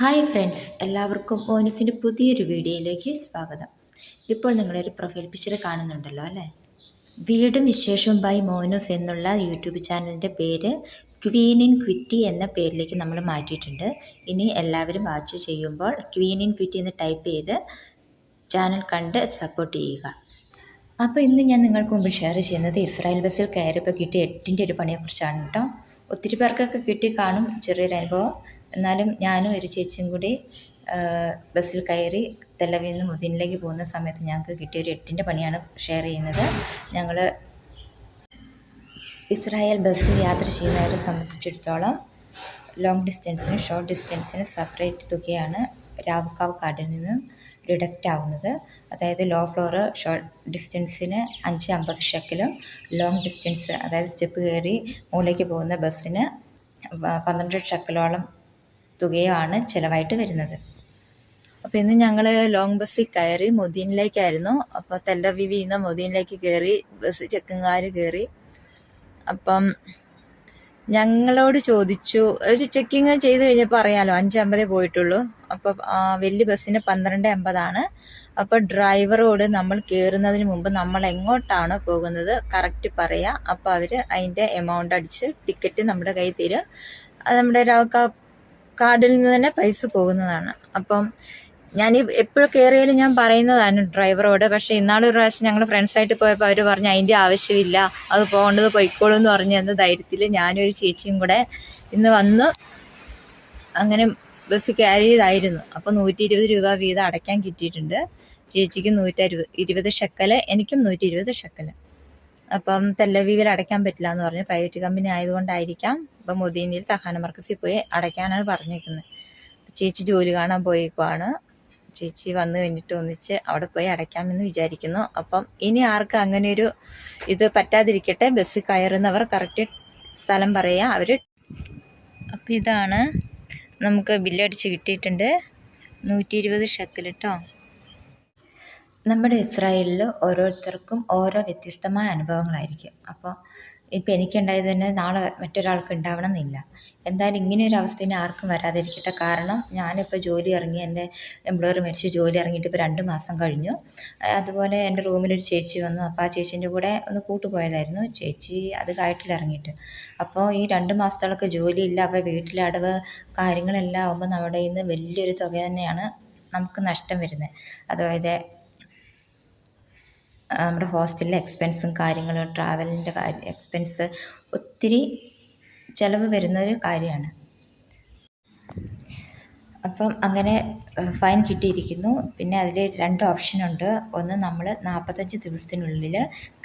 Hi friends എല്ലാവർക്കും ഓനസിന്റെ പുതിയൊരു വീഡിയോയിലേക്ക് സ്വാഗതം. ഇപ്പോൾ നിങ്ങളൊരു പ്രൊഫൈൽ പിക്ചർ കാണുന്നുണ്ടല്ലോ അല്ലേ? വീടും വിശേഷവും ബൈ മോനസ് എന്നുള്ള യൂട്യൂബ് ചാനലിന്റെ പേര് ക്വീൻ ഇൻ ക്വിറ്റി എന്ന പേരിലേക്ക് നമ്മൾ മാറ്റിയിട്ടുണ്ട്. ഇനി എല്ലാവരും വാച്ച് ചെയ്യുമ്പോൾ ക്വീൻ ഇൻ ക്വിറ്റി എന്ന് ടൈപ്പ് ചെയ്ത് ചാനൽ കണ്ട് സപ്പോർട്ട് ചെയ്യുക. അപ്പോൾ ഇന്ന് ഞാൻ നിങ്ങൾക്ക് മുമ്പിൽ ഷെയർ ചെയ്യുന്നത് ഇസ്രായേൽ ബസ്സിൽ കയറിയപ്പോൾ കിട്ടിയ എട്ടിന്റെ ഒരു പണിയെക്കുറിച്ചാണ് കേട്ടോ ഒത്തിരി പേർക്കൊക്കെ കിട്ടി കാണും ചെറിയൊരു അനുഭവം. എന്നാലും ഞാനും ഒരു ചേച്ചിയും കൂടി ബസ്സിൽ കയറി തെല്ലവിൽ നിന്ന് മുതിനിലേക്ക് പോകുന്ന സമയത്ത് ഞങ്ങൾക്ക് കിട്ടിയ ഒരു എട്ടിന്റെ പണിയാണ് ഷെയർ ചെയ്യുന്നത്. ഞങ്ങൾ ഇസ്രായേൽ ബസ്സിൽ യാത്ര ചെയ്യുന്നവരെ സംബന്ധിച്ചിടത്തോളം ലോങ് ഡിസ്റ്റൻസിന് ഷോർട്ട് ഡിസ്റ്റൻസിന് സെപ്പറേറ്റ് തുകയാണ് രാവുക്കാവ് കാർഡിൽ നിന്ന് ഡിഡക്റ്റ് ആവുന്നത്. അതായത് ലോ ഫ്ലോറ് ഷോർട്ട് ഡിസ്റ്റൻസിന് അഞ്ച് അമ്പത് ഷെക്കിലും ലോങ് ഡിസ്റ്റൻസ് അതായത് സ്റ്റെപ്പ് കയറി മുകളിലേക്ക് പോകുന്ന ബസ്സിന് പന്ത്രണ്ട് ഷെക്കിലോളം തുകയാണ് ചിലവായിട്ട് വരുന്നത്. അപ്പോൾ ഇന്ന് ഞങ്ങൾ ലോങ് ബസ്സിൽ കയറി മൊദീനിലേക്കായിരുന്നു. അപ്പോൾ തെല്ലവിവിൽ നിന്ന് മൊദീനിലേക്ക് കയറി ബസ് ചെക്കുകാർ കയറി. അപ്പം ഞങ്ങളോട് ചോദിച്ചു ഒരു ചെക്കിങ് ചെയ്ത് കഴിഞ്ഞപ്പോൾ അറിയാലോ അഞ്ച് അമ്പതേ പോയിട്ടുള്ളൂ. അപ്പോൾ വലിയ ബസ്സിന് പന്ത്രണ്ട് അമ്പതാണ് അപ്പോൾ ഡ്രൈവറോട് നമ്മൾ കയറുന്നതിന് മുമ്പ് നമ്മൾ എങ്ങോട്ടാണ് പോകുന്നത് കറക്റ്റ് പറയുക അപ്പോൾ അവർ അതിന്റെ എമൗണ്ട് അടിച്ച് ടിക്കറ്റ് നമ്മുടെ കയ്യിൽ തരും. നമ്മുടെ രാ- കാർഡിൽ നിന്ന് തന്നെ പൈസ പോകുന്നതാണ്. അപ്പം ഞാൻ ഈ എപ്പോഴും കയറിയാലും ഞാൻ പറയുന്നതാണ് ഡ്രൈവറോട്. പക്ഷേ ഇന്നാളൊരു പ്രാവശ്യം ഞങ്ങൾ ഫ്രണ്ട്സായിട്ട് പോയപ്പോൾ അവർ പറഞ്ഞു അതിന്റെ ആവശ്യമില്ല. അത് പോകേണ്ടത് പൊയ്ക്കോളൂ എന്ന് പറഞ്ഞു എന്ന ധൈര്യത്തിൽ ഞാനൊരു ചേച്ചിയും കൂടെ ഇന്ന് വന്ന് അങ്ങനെ ബസ് കയറിയതായിരുന്നു. അപ്പോൾ നൂറ്റി ഇരുപത് രൂപ വീതം അടയ്ക്കാൻ കിട്ടിയിട്ടുണ്ട്. ചേച്ചിക്ക് നൂറ്റി ഇരുപത് ഷക്കൽ എനിക്കും നൂറ്റി ഇരുപത് ഷെക്കൽ അപ്പം തെല്ലവീവിൽ അടയ്ക്കാൻ പറ്റില്ല എന്ന് പറഞ്ഞു. പ്രൈവറ്റ് കമ്പനി ആയതുകൊണ്ടായിരിക്കാം ഇപ്പം മൊദീനിയിൽ തഹാന മർക്കസിൽ പോയി അടയ്ക്കാനാണ് പറഞ്ഞിരിക്കുന്നത്. ചേച്ചി ജോലി കാണാൻ പോയേക്കുവാണ്. ചേച്ചി വന്നു കഴിഞ്ഞിട്ട് ഒന്നിച്ച് അവിടെ പോയി അടയ്ക്കാമെന്ന് വിചാരിക്കുന്നു. അപ്പം ഇനി ആർക്ക് അങ്ങനെ ഒരു ഇത് പറ്റാതിരിക്കട്ടെ ബസ് കയറുന്നവർ കറക്റ്റ് സ്ഥലം പറയുക അവർ അപ്പം ഇതാണ് നമുക്ക് ബില്ലടിച്ച് കിട്ടിയിട്ടുണ്ട്. നൂറ്റി ഇരുപത് ഷക്കിൽ കേട്ടോ നമ്മുടെ ഇസ്രായേലിൽ ഓരോരുത്തർക്കും ഓരോ വ്യത്യസ്തമായ അനുഭവങ്ങളായിരിക്കും. അപ്പോൾ ഇപ്പം എനിക്കുണ്ടായത് തന്നെ നാളെ മറ്റൊരാൾക്ക് ഉണ്ടാവണം എന്നില്ല എന്തായാലും ഇങ്ങനെ ഒരു അവസ്ഥ ഇനി ആർക്കും വരാതിരിക്കട്ടെ. കാരണം ഞാനിപ്പോൾ ജോലി ഇറങ്ങി എന്റെ എംപ്ലോയർ മരിച്ച് ജോലി ഇറങ്ങിയിട്ട് ഇപ്പോൾ രണ്ട് മാസം കഴിഞ്ഞു. അതുപോലെ എന്റെ റൂമിലൊരു ചേച്ചി വന്നു. അപ്പോൾ ആ ചേച്ചീന്റെ കൂടെ ഒന്ന് കൂട്ടുപോയതായിരുന്നു. ചേച്ചി അത് കായട്ടിൽ ഇറങ്ങിയിട്ട്. അപ്പോൾ ഈ രണ്ട് മാസത്തോളൊക്കെ ഇല്ല അപ്പോൾ വീട്ടിലെ അടവ് കാര്യങ്ങളെല്ലാം ആകുമ്പോൾ നമ്മുടെ ഇന്ന് വലിയൊരു തുക തന്നെയാണ് നമുക്ക് നഷ്ടം വരുന്നത്. അതായത് നമ്മുടെ ഹോസ്റ്റലിലെ എക്സ്പെൻസും കാര്യങ്ങളും ട്രാവലിന്റെ കാര്യം എക്സ്പെൻസ് ഒത്തിരി ചിലവ് വരുന്ന ഒരു കാര്യമാണ്. അപ്പം അങ്ങനെ ഫൈൻ കിട്ടിയിരിക്കുന്നു. പിന്നെ അതിൽ രണ്ട് ഓപ്ഷനുണ്ട്. ഒന്ന് നമ്മൾ നാൽപ്പത്തഞ്ച് ദിവസത്തിനുള്ളിൽ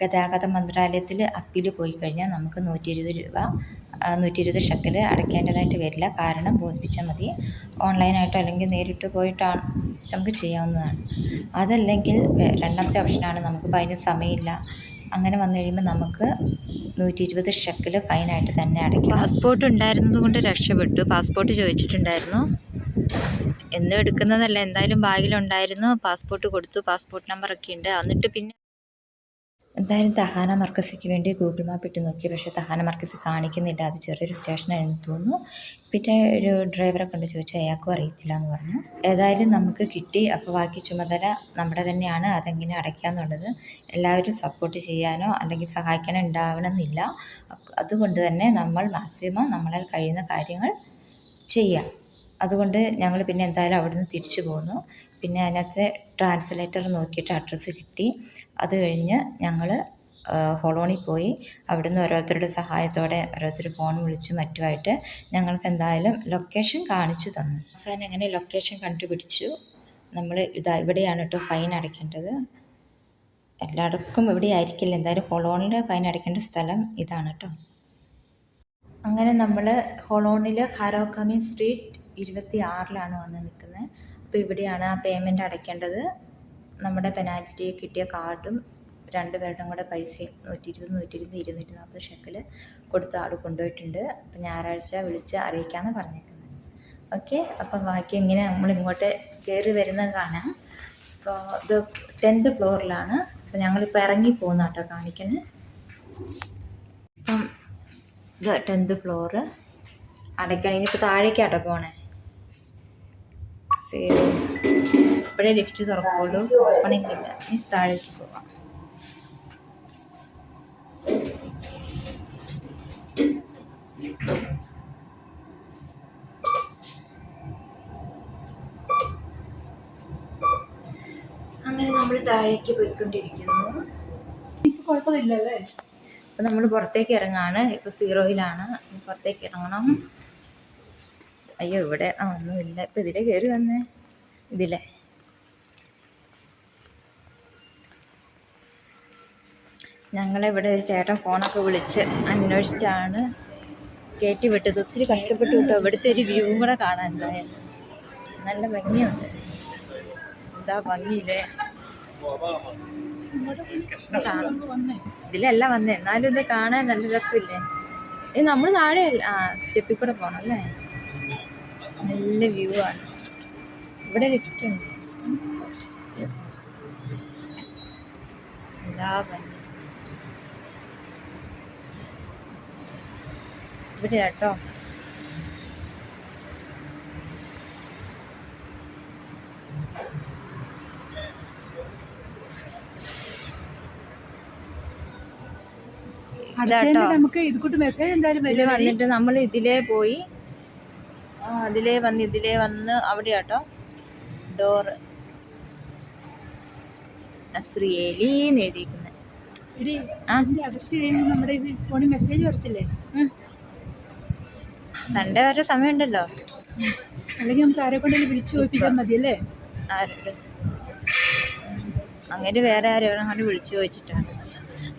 ഗതാഗത മന്ത്രാലയത്തിൽ അപ്പീൽ പോയി കഴിഞ്ഞാൽ നമുക്ക് നൂറ്റി ഇരുപത് രൂപ നൂറ്റി ഇരുപത് ഷക്കൽ അടയ്ക്കേണ്ടതായിട്ട് വരില്ല. കാരണം ബോധിപ്പിച്ചാൽ മതി. ഓൺലൈനായിട്ടോ അല്ലെങ്കിൽ നേരിട്ട് പോയിട്ടാണ് നമുക്ക് ചെയ്യാവുന്നതാണ്. അതല്ലെങ്കിൽ രണ്ടാമത്തെ ഓപ്ഷനാണ് നമുക്കിപ്പോൾ അതിന് സമയമില്ല. അങ്ങനെ വന്നു കഴിയുമ്പോൾ നമുക്ക് നൂറ്റി ഇരുപത് ഷെക്കിൽ ഫൈനായിട്ട് തന്നെ അടയ്ക്കണം പാസ്പോർട്ട് ഉണ്ടായിരുന്നത് കൊണ്ട് രക്ഷപ്പെട്ടു. പാസ്പോർട്ട് ചോദിച്ചിട്ടുണ്ടായിരുന്നു. എന്നും എടുക്കുന്നതല്ല. എന്തായാലും ബാഗിലുണ്ടായിരുന്നു പാസ്പോർട്ട് കൊടുത്തു. പാസ്പോർട്ട് നമ്പറൊക്കെ ഉണ്ട്. എന്നിട്ട് പിന്നെ എന്തായാലും തഹാന മർക്കസിക്ക് വേണ്ടി ഗൂഗിൾ മാപ്പ് ഇട്ട് നോക്കി. പക്ഷേ തഹാന മർക്കസ് കാണിക്കുന്നില്ല. അത് ചെറിയൊരു സ്റ്റേഷനായിരുന്നു തോന്നുന്നു. പിന്നെ ഒരു ഡ്രൈവറെ കൊണ്ട് ചോദിച്ചു അയാൾക്കും അറിയത്തില്ല എന്ന് പറഞ്ഞു. ഏതായാലും നമുക്ക് കിട്ടി. അപ്പോൾ ബാക്കി ചുമതല നമ്മുടെ തന്നെയാണ്. അതെങ്ങനെ അടയ്ക്കാന്നുള്ളത് എല്ലാവരും സപ്പോർട്ട് ചെയ്യാനോ അല്ലെങ്കിൽ സഹായിക്കാനോ ഉണ്ടാവണമെന്നില്ല. അതുകൊണ്ട് തന്നെ നമ്മൾ മാക്സിമം നമ്മളാൽ കഴിയുന്ന കാര്യങ്ങൾ ചെയ്യാം. അതുകൊണ്ട് ഞങ്ങൾ പിന്നെ എന്തായാലും അവിടുന്ന് തിരിച്ചു പോന്നു. പിന്നെ അതിനകത്തെ ട്രാൻസ്ലേറ്റർ നോക്കിയിട്ട് അഡ്രസ്സ് കിട്ടി. അത് കഴിഞ്ഞ് ഞങ്ങൾ ഹോളോണിൽ പോയി. അവിടുന്ന് ഓരോരുത്തരുടെ സഹായത്തോടെ ഓരോരുത്തർ ഫോൺ വിളിച്ചു മറ്റുമായിട്ട് ഞങ്ങൾക്ക് എന്തായാലും ലൊക്കേഷൻ കാണിച്ചു തന്നു. അവസാനം അങ്ങനെ ലൊക്കേഷൻ കണ്ടുപിടിച്ചു? നമ്മൾ ഇതാ ഇവിടെയാണ് കേട്ടോ ഫൈൻ അടയ്ക്കേണ്ടത്. എല്ലാവർക്കും ഇവിടെ ആയിരിക്കില്ല. എന്തായാലും ഹൊളോണിൽ ഫൈൻ അടയ്ക്കേണ്ട സ്ഥലം ഇതാണ് കേട്ടോ അങ്ങനെ നമ്മൾ ഹൊളോണിൽ ഹാരോക്കാമി സ്ട്രീറ്റ് ഇരുപത്തി ആറിലാണ് വന്ന് നിൽക്കുന്നത് അപ്പോൾ ഇവിടെയാണ് ആ പേയ്മെന്റ് അടയ്ക്കേണ്ടത്. നമ്മുടെ പെനാൽറ്റി കിട്ടിയ കാർഡും രണ്ട് പേരുടെയും കൂടെ പൈസയും നൂറ്റി ഇരുപത് നൂറ്റി ഇരുപത് ഇരുന്നൂറ്റി നാൽപ്പത് ഷെക്കിൽ കൊടുത്ത ആൾ കൊണ്ടുപോയിട്ടുണ്ട്. അപ്പോൾ ഞായറാഴ്ച വിളിച്ച് അറിയിക്കാമെന്ന് പറഞ്ഞേക്കുന്നത് ഓക്കെ അപ്പം ബാക്കി ഇങ്ങനെ നമ്മൾ ഇങ്ങോട്ട് കയറി വരുന്നത് കാണാം. അപ്പോൾ ഇത് ടെൻത്ത് ഫ്ലോറിലാണ് അപ്പോൾ ഞങ്ങളിപ്പോൾ ഇറങ്ങി പോകുന്ന കേട്ടോ കാണിക്കണേ. അപ്പം ഇത് ടെൻത്ത് ഫ്ലോറ് അടയ്ക്കണം. ഇനിയിപ്പോൾ താഴേക്കാട്ടോ പോണേ. ഇപ്പോഴേ ലിഫ്റ്റ് തുറക്കുള്ളൂ. ഓപ്പണിംഗ് ഇല്ല ഇനി താഴേക്ക് പോവാം. അങ്ങനെ നമ്മൾ താഴേക്ക് പോയിക്കൊണ്ടിരിക്കുന്നു. കുഴപ്പമില്ലല്ലേ? അപ്പം നമ്മൾ പുറത്തേക്ക് ഇറങ്ങാണ്. ഇപ്പം സീറോയിലാണ്. പുറത്തേക്ക് ഇറങ്ങണം. അയ്യോ ഇവിടെ ആ ഒന്നുമില്ല ഇപ്പം ഇതിലെ കയറി വന്നേ. ഇതിലെ. ഞങ്ങളിവിടെ ഒരു ചേട്ടൻ ഫോണൊക്കെ വിളിച്ച് അന്വേഷിച്ചാണ് കയറ്റി വിട്ടത്. ഒത്തിരി കഷ്ടപ്പെട്ട് വിട്ടു ഇവിടുത്തെ ഒരു വ്യൂ കൂടെ കാണാൻ എന്തായാലും. നല്ല ഭംഗിയുണ്ട്. എന്താ ഭംഗിയില്ലേ? ഇതിലല്ല വന്നേ. എന്നാലും ഇത് കാണാൻ നല്ല രസമില്ലേ? നമ്മൾ താഴെ ആ സ്റ്റെപ്പിൽ കൂടെ പോകണം അല്ലേ? നല്ല വ്യൂ ആണ്. ഇവിടെ ലിഫ്റ്റ് ഉണ്ട്. എന്താ ഭംഗി. ഇവിടെ കേട്ടോ നമുക്ക് ഇത് കൂട്ട് മെസ്സേജ് എന്തായാലും വന്നിട്ട് നമ്മൾ ഇതിലേ പോയി ആ അതിലേ വന്ന് ഇതിലേ വന്ന് അവിടെ കേട്ടോ ഡോറ് എന്ന് എഴുതിയിരിക്കുന്നത് സൺഡേ വരെ സമയമുണ്ടല്ലോ. അല്ലെങ്കിൽ നമുക്ക് ആരെ കൊണ്ടെങ്കിലും വിളിച്ചു ചോദിപ്പിച്ചാൽ മതിയല്ലേ? ആരുണ്ട്? അങ്ങനെ വേറെ ആരും അങ്ങനെ വിളിച്ചു ചോദിച്ചിട്ടാണ്.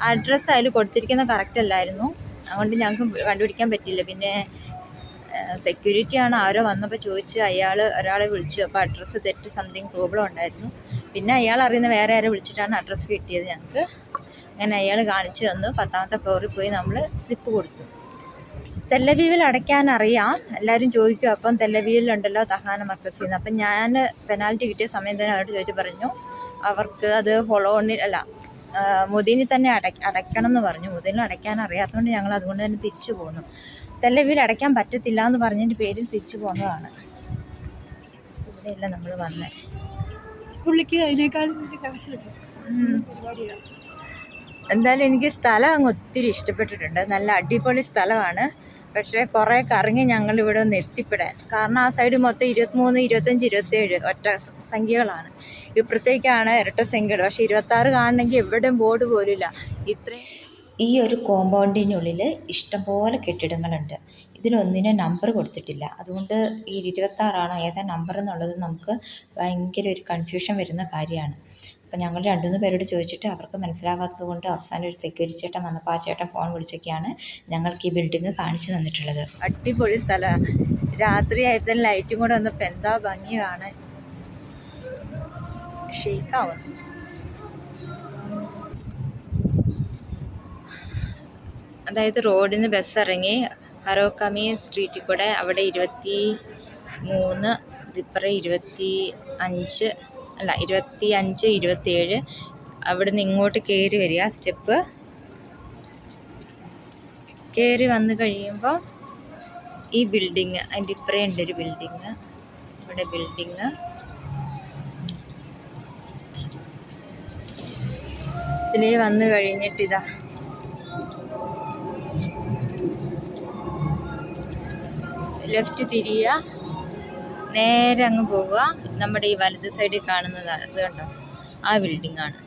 അഡ്രസ്സ് അതിൽ കൊടുത്തിരിക്കുന്ന കറക്റ്റ് അല്ലായിരുന്നു. അതുകൊണ്ട് ഞങ്ങൾക്ക് കണ്ടുപിടിക്കാൻ പറ്റില്ല പിന്നെ സെക്യൂരിറ്റി ആണ് ആരോ വന്നപ്പോൾ ചോദിച്ച് അയാൾ ഒരാളെ വിളിച്ചു. അപ്പോൾ അഡ്രസ്സ് തെറ്റ് സംതിങ് പ്രോബ്ലം ഉണ്ടായിരുന്നു. പിന്നെ അയാൾ അറിയുന്ന വേറെ ആരെ വിളിച്ചിട്ടാണ് അഡ്രസ്സ് കിട്ടിയത് ഞങ്ങൾക്ക് അങ്ങനെ അയാൾ കാണിച്ചു തന്നു. പത്താമത്തെ ഫ്ലോറിൽ പോയി നമ്മൾ സ്ലിപ്പ് കൊടുത്തു. തെല്ലവീവിൽ അടയ്ക്കാൻ അറിയാം. എല്ലാവരും ചോദിക്കും അപ്പം തെല്ലവീവിലുണ്ടല്ലോ തഹാന മക്കസീന്ന്. അപ്പം ഞാൻ പെനാൽറ്റി കിട്ടിയ സമയം തന്നെ അവരോട് ചോദിച്ചു പറഞ്ഞു. അവർക്ക് അത് ഹൊളോണിൽ അല്ല മുദീനിൽ തന്നെ അട അടയ്ക്കണം എന്ന് പറഞ്ഞു. മുദീനിൽ അടയ്ക്കാൻ അറിയാത്തതുകൊണ്ട് ഞങ്ങൾ അതുകൊണ്ട് തന്നെ തിരിച്ചു പോന്നു. തെല്ലവീൽ അടയ്ക്കാൻ പറ്റത്തില്ല എന്ന് പറഞ്ഞതിന്റെ പേരിൽ തിരിച്ചു പോകുന്നതാണ് ഇവിടെയല്ല നമ്മൾ വന്നേ. പുള്ളിക്ക് അതിനേക്കാളും എന്തായാലും എനിക്ക് സ്ഥലം അങ്ങ് ഒത്തിരി ഇഷ്ടപ്പെട്ടിട്ടുണ്ട്. നല്ല അടിപൊളി സ്ഥലമാണ്. പക്ഷേ കുറേ കറങ്ങി ഞങ്ങൾ ഇവിടെ ഒന്ന് എത്തിപ്പെടാൻ. കാരണം ആ സൈഡ് മൊത്തം ഇരുപത്തിമൂന്ന് ഇരുപത്തഞ്ച് ഇരുപത്തേഴ് ഒറ്റ സംഖ്യകളാണ്. ഇപ്പുറത്തേക്കാണ് ഇരട്ട സംഖ്യകൾ പക്ഷേ ഇരുപത്താറ് കാണണമെങ്കിൽ എവിടെയും ബോർഡ് പോലുമില്ല ഇത്രയും ഈ ഒരു കോമ്പൗണ്ടിനുള്ളിൽ ഇഷ്ടംപോലെ കെട്ടിടങ്ങളുണ്ട്. ഇതിനൊന്നിനെ നമ്പർ കൊടുത്തിട്ടില്ല. അതുകൊണ്ട് ഈ ഇരുപത്താറാണോ ഏതാ നമ്പർ എന്നുള്ളത് നമുക്ക് ഭയങ്കര ഒരു കൺഫ്യൂഷൻ വരുന്ന കാര്യമാണ്. അപ്പം ഞങ്ങൾ രണ്ടുമൂന്ന് പേരോട് ചോദിച്ചിട്ട് അവർക്ക് മനസ്സിലാകാത്തത് കൊണ്ട് അവസാനം ഒരു സെക്യൂരിറ്റി ചേട്ടൻ വന്നപ്പോൾ ആ ചേട്ടൻ ഫോൺ വിളിച്ചൊക്കെയാണ് ഞങ്ങൾക്ക് ഈ ബിൽഡിങ് കാണിച്ചു തന്നിട്ടുള്ളത്. അടിപൊളി സ്ഥലമാണ് രാത്രി ആയപ്പോൾ ലൈറ്റും കൂടെ വന്നപ്പോൾ എന്താ ഭംഗി കാണാൻ ഷെയ്ക്കാവുന്നു. അതായത് റോഡിൽ നിന്ന് ബസ് ഇറങ്ങി ഹറോക്കമി സ്ട്രീറ്റിൽ കൂടെ അവിടെ ഇരുപത്തി മൂന്ന് ഇതിപ്പറ ഇരുപത്തി അഞ്ച് അല്ല ഇരുപത്തി അഞ്ച് ഇരുപത്തിയേഴ് അവിടെ നിന്ന് ഇങ്ങോട്ട് കയറി വരിക. സ്റ്റെപ്പ് കയറി വന്നു കഴിയുമ്പോൾ ഈ ബിൽഡിങ് അതിന്റെ ഇപ്പറേ ഒരു ബിൽഡിങ്. ഇവിടെ ബിൽഡിങ്. ഇതിലേ വന്നു കഴിഞ്ഞിട്ടിതാ. ലെഫ്റ്റ് തിരിയുക. നേരെ അങ്ങ് പോവുക. നമ്മുടെ ഈ വലത് സൈഡിൽ കാണുന്നത് ഇത് കണ്ടോ? ആ ബിൽഡിംഗ് ആണ്.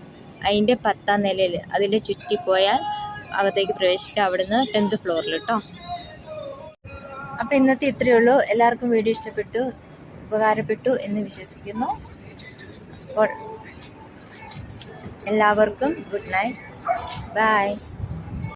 അതിന്റെ പത്താം നിലയിൽ അതിന്റെ ചുറ്റി പോയാൽ അകത്തേക്ക് പ്രവേശിക്കുക. അവിടുന്ന് ടെൻത്ത് ഫ്ലോറിൽ കേട്ടോ. അപ്പോൾ ഇന്നത്തെ ഇത്രയേ ഉള്ളൂ. എല്ലാവർക്കും വീഡിയോ ഇഷ്ടപ്പെട്ടു ഉപകാരപ്പെട്ടു എന്ന് വിശ്വസിക്കുന്നു. അപ്പോൾ എല്ലാവർക്കും ഗുഡ് നൈറ്റ് ബൈ